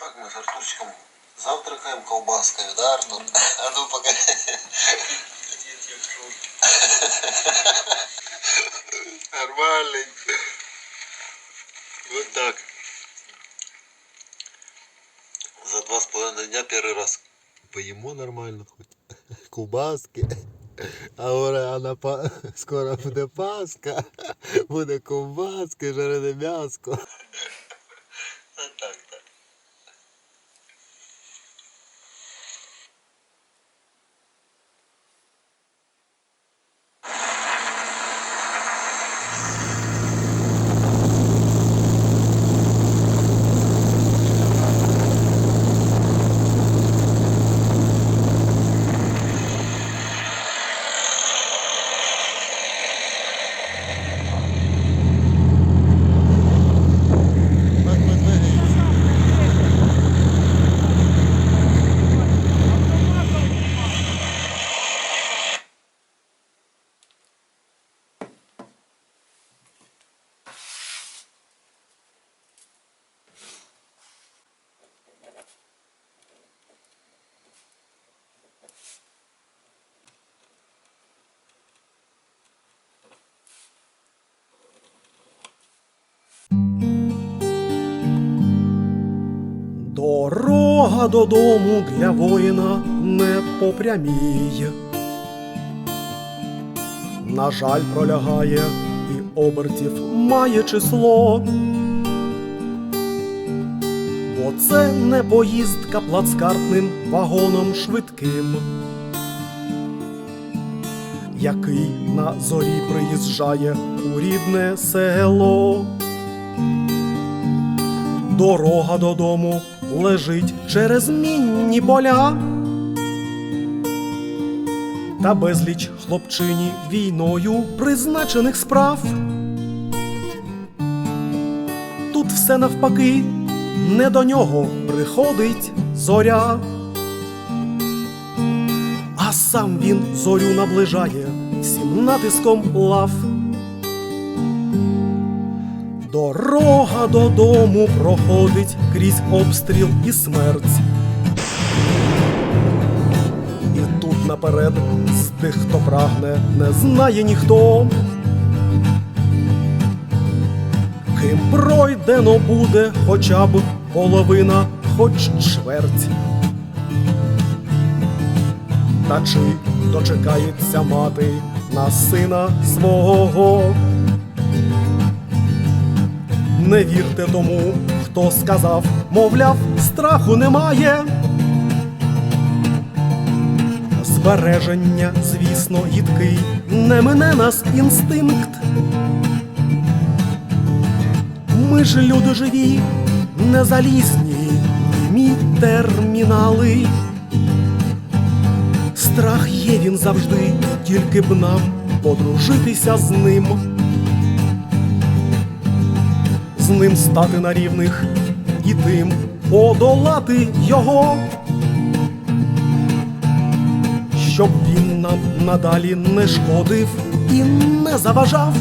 Так, мы с Артурчиком завтракаем колбаской, да, Артур? А ну пока. Нормальный. Вот так. За два с половиной дня первый раз поїмо нормально хоть. Кубаски. А говорить, а на па... скоро буде Пасха, буде ковбаски, жарене м'яско. Додому для воїна не попряміє. На жаль, пролягає і обертів має число. Бо це не поїздка плацкартним вагоном швидким, який на зорі приїжджає у рідне село. Дорога додому лежить через мінні поля. Та безліч хлопчині війною призначених справ. Тут все навпаки, не до нього приходить зоря. А сам він зорю наближає всім натиском лав. Дорога додому проходить крізь обстріл і смерть. І тут наперед з тих, хто прагне, не знає ніхто. Ким пройдено буде хоча б половина, хоч чверть. Та чи дочекається мати на сина свого? Не вірте тому, хто сказав, мовляв, страху немає. Збереження, звісно, гідкий, не мине нас інстинкт. Ми ж люди живі, не залізні, мій термінали. Страх є він завжди, тільки б нам подружитися з ним ним стати на рівних і тим подолати його, щоб він нам надалі не шкодив і не заважав.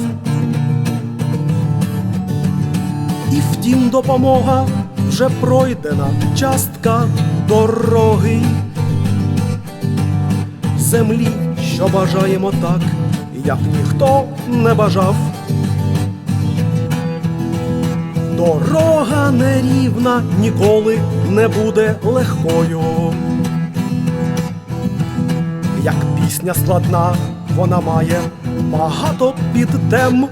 І втім, допомога вже пройдена частка дороги. Землі, що бажаємо так, як ніхто не бажав. Дорога нерівна ніколи не буде легкою. Як пісня складна, вона має багато підтем.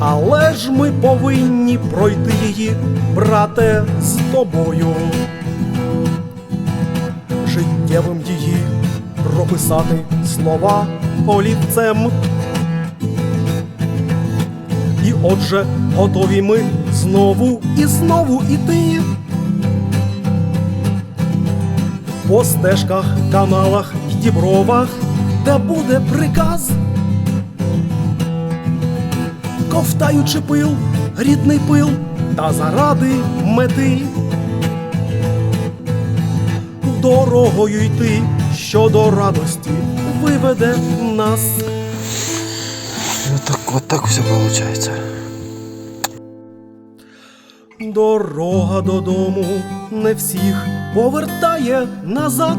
Але ж ми повинні пройти її, брате, з тобою. Життєвим її прописати слова олівцем. І отже, готові ми знову і знову іти. По стежках, каналах й дібровах, де буде приказ. Ковтаючи пил, рідний пил, та заради мети. Дорогою йти, що до радості виведе нас. Так, вот так все получается. Дорога додому не всіх повертає назад.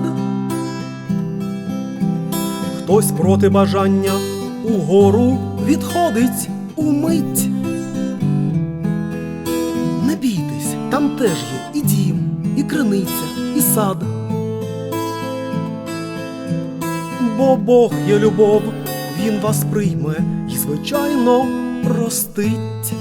Хтось проти бажання угору відходить умить. Не бійтесь, там теж є і дім, і криниця, і сад. Бо Бог є любов, Він вас прийме і, звичайно, простить.